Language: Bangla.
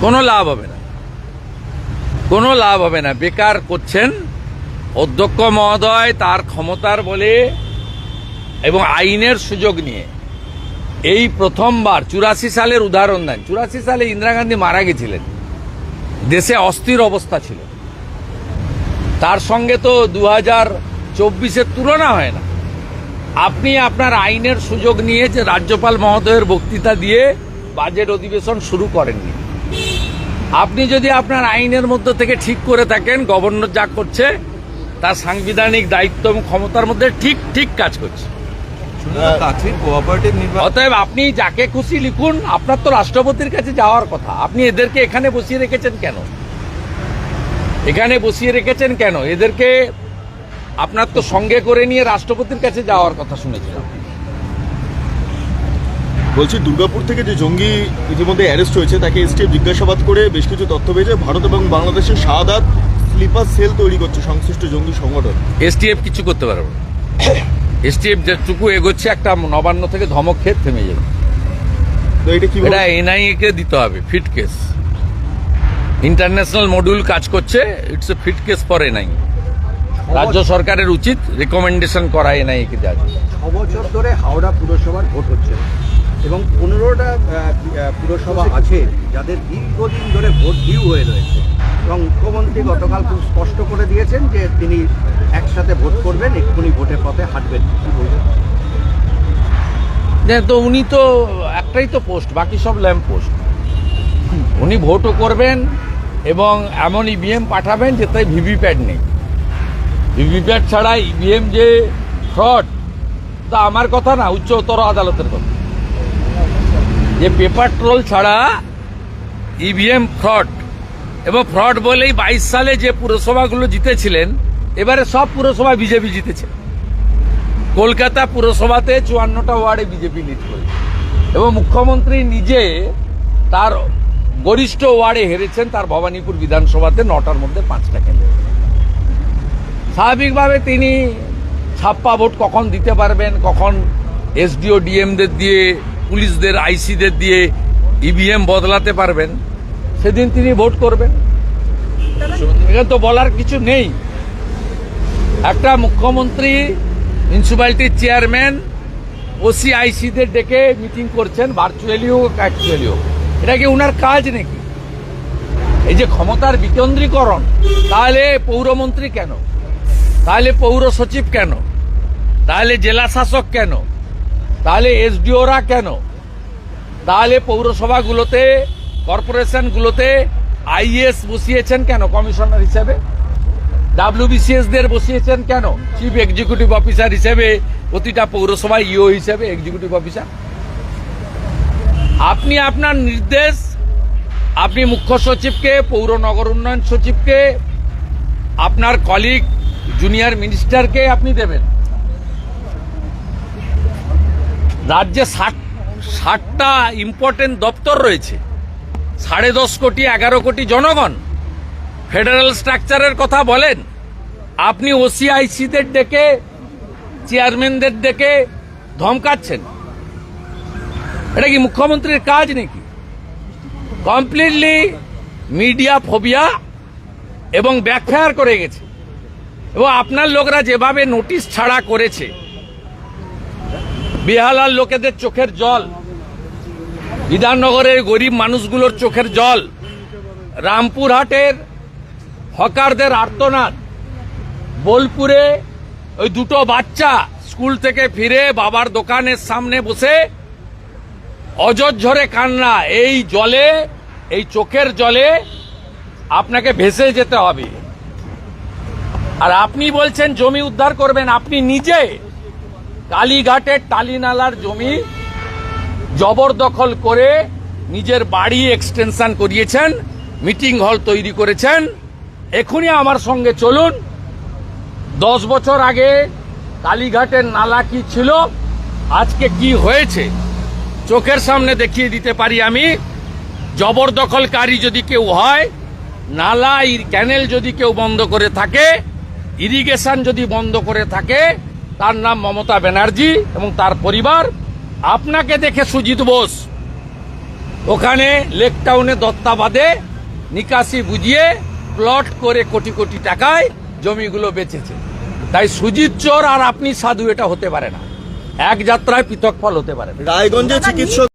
কোনো লাভ হবে না। কোনো লাভ হবে না। বেকার করছেন অধ্যক্ষ মহোদয় তার ক্ষমতার বলে এবং আইনের সুযোগ নিয়ে। এই প্রথমবার চুরাশি সালের উদাহরণ দেন। চুরাশি সালে ইন্দিরা গান্ধী মারা গেছিলেন। দেশে অস্থির অবস্থা ছিল। তার সঙ্গে তো দু হাজার চব্বিশের তুলনা হয় না। আপনি আপনার আইনের সুযোগ নিয়ে যে রাজ্যপাল মহোদয়ের বক্তৃতা দিয়ে বাজেট অধিবেশন শুরু করেননি। আপনি যদি আপনার আইনের মধ্যে থেকে ঠিক করে থাকেন গভর্নর যা করছে তার সাংবিধানিক দায়িত্ব এবং ক্ষমতার মধ্যে ঠিক ঠিক কাজ করছে। কোঅপারেটিভ নির্বাচন অতএব আপনি যাকে খুশি লিখুন আপনার তো রাষ্ট্রপতির কাছে যাওয়ার কথা। আপনি এদেরকে এখানে বসিয়ে রেখেছেন কেন? এখানে বসিয়ে রেখেছেন কেন? এদেরকে আপনার তো সঙ্গে করে নিয়ে রাষ্ট্রপতির কাছে যাওয়ার কথা শুনেছিলাম। বলছি দুর্গাপুর থেকে যে জঙ্গি ইতিমধ্যে অ্যারেস্ট হয়েছে তাকে এসটিএফ জিজ্ঞাসাবাদ করে বেশ কিছু তথ্য পেয়েছে। ভারত এবং বাংলাদেশের শাহাদাত স্লিপার সেল তৈরি করছে সংশ্লিষ্ট জঙ্গি সংগঠন। এসটিএফ কিছু করতে পারবে না। এসটিএফ যেটুকু এগোচ্ছে একটা নবান্ন থেকে ধমক খেয়ে থেমে যাবে। তো এটা কি এটা এনআইএ কে দিতে হবে ফিট কেস। ইন্টারন্যাশনাল মডিউল কাজ করছে it's a fit case for NI. রাজ্য সরকারের উচিত রেকমেন্ডেশন করা এনআইএ কে দেওয়া ছ বছর ধরে হাওড়া পুরসভার ভোট হচ্ছে। এবং পনেরোটা পুরসভা আছে যাদের দীর্ঘদিন ধরে ভোট ডিউ হয়ে রয়েছে। এবং মুখ্যমন্ত্রী গতকাল খুব স্পষ্ট করে দিয়েছেন যে তিনি একসাথে ভোট করবেন, এক্ষুনি ভোটের পথে হাঁটবেন? তো উনি তো একটাই তো পোস্ট, বাকি সব ল্যাম্প পোস্ট। উনি ভোটও করবেন এবং এমন ইভিএম পাঠাবেন যে তাই ভিভিপ্যাট নেই। ভিভিপ্যাট ছাড়া ইভিএম যে ফ্রড তা আমার কথা না, উচ্চতর আদালতের কথা। যে পেপার ট্রোল ছাড়া ইভিএম ফ্রড এবং ফ্রড বলেই বাইশ সালে যে পুরসভাগুলো জিতেছিলেন, এবারে সব পুরসভা বিজেপি জিতেছে। কলকাতা পুরসভাতে চুয়ান্নটা ওয়ার্ডে বিজেপি লিড করেছে। এবং মুখ্যমন্ত্রী নিজে তার গরিষ্ঠ ওয়ার্ডে হেরেছেন, তার ভবানীপুর বিধানসভাতে নটার মধ্যে পাঁচটা কেন্দ্রে স্বাভাবিকভাবে তিনি ছাপ্পা ভোট কখন দিতে পারবেন, কখন এসডিও ডিএমদের দিয়ে পুলিশদের, আইসিদের দিয়ে ইভিএম বদলাতে পারবেন, সেদিন তিনি ভোট করবেন। এখানে তো বলার কিছু নেই। একটা মুখ্যমন্ত্রী মিউনিসিপ্যালিটির চেয়ারম্যান ওসিআইসিদের ডেকে মিটিং করছেন ভার্চুয়ালি হোক অ্যাকচুয়ালি হোক। এটা কি উনার কাজ নাকি? এই যে ক্ষমতার বিকেন্দ্রীকরণ, তাহলে পৌরমন্ত্রী কেন? তাহলে পৌর সচিব কেন? তাহলে জেলা শাসক কেন? তাহলে এসডিওরা কেন? তাহলে পৌরসভাগুলোতে, কর্পোরেশনগুলোতে আইএস বসিয়েছেন কেন, কমিশনার হিসেবে? ডাব্লিউবিসিএস দের বসিয়েছেন কেন? চিফ এক্সিকিউটিভ অফিসার হিসেবে, প্রতিটা পৌরসভা ইও হিসেবে এক্সিকিউটিভ অফিসার আপনি আপনার নির্দেশ, আপনি মুখ্য সচিবকে, পৌর নগর উন্নয়ন সচিবকে, আপনার কলিগ জুনিয়র মিনিস্টারকে আপনি দেবেন। রাজ্যে ষাট ষাটটা ইম্পর্টেন্ট দপ্তর রয়েছে। সাড়ে দশ কোটি, এগারো কোটি জনগণ ফেডারেল স্ট্রাকচারের কথা বলেন। আপনি ওসিআইসিদের ডেকে চেয়ারম্যানদের ডেকে ধমকাচ্ছেন। এটা কি মুখ্যমন্ত্রীর কাজ নাকি? কমপ্লিটলি মিডিয়া ফোবিয়া এবং ব্যাকফায়ার করে গেছে। এবং আপনার লোকরা যেভাবে নোটিশ ছাড়া করেছে বেহালার লোকেদের চোখের জল। বিধাননগরের গরিব মানুষগুলোর চোখের জল। রামপুরহাটের হকারদের আর্তনাদ। বোলপুরে ওই দুটো বাচ্চা স্কুল থেকে ফিরে বাবার দোকানের সামনে বসে অজর কান্না। এই জলে, এই চোখের জলে আপনাকে ভেসে যেতে হবে। আর আপনি বলছেন জমি উদ্ধার করবেন, আপনি নিজে কালীঘাটের টালিনালার জমি জবরদখল করে নিজের বাড়ি এক্সটেনশন করিয়েছেন, মিটিং হল তৈরি করেছেন। এখনই আমার সঙ্গে চলুন। দশ বছর আগে কালীঘাটের নালা কি ছিল, আজকে কি হয়েছে, চোখের সামনে দেখিয়ে দিতে পারি আমি। জবরদখলকারী যদি কেউ হয়, নালা ক্যানেল যদি কেউ বন্ধ করে থাকে, ইরিগেশন যদি বন্ধ করে থাকে তার নাম মমতা ব্যানার্জি এবং তার পরিবার। আপনাকে দেখে সুজিত বোস। ওখানে লেক টাউনে দত্তাবাদে নিকাশি বুঝিয়ে প্লট করে কোটি কোটি টাকায় জমিগুলো বেচেছে। তাই সুজিত চোর আর আপনি সাধু এটা হতে পারে না। এক যাত্রায় পৃথক ফল হতে পারে রায়গঞ্জে চিকিৎসক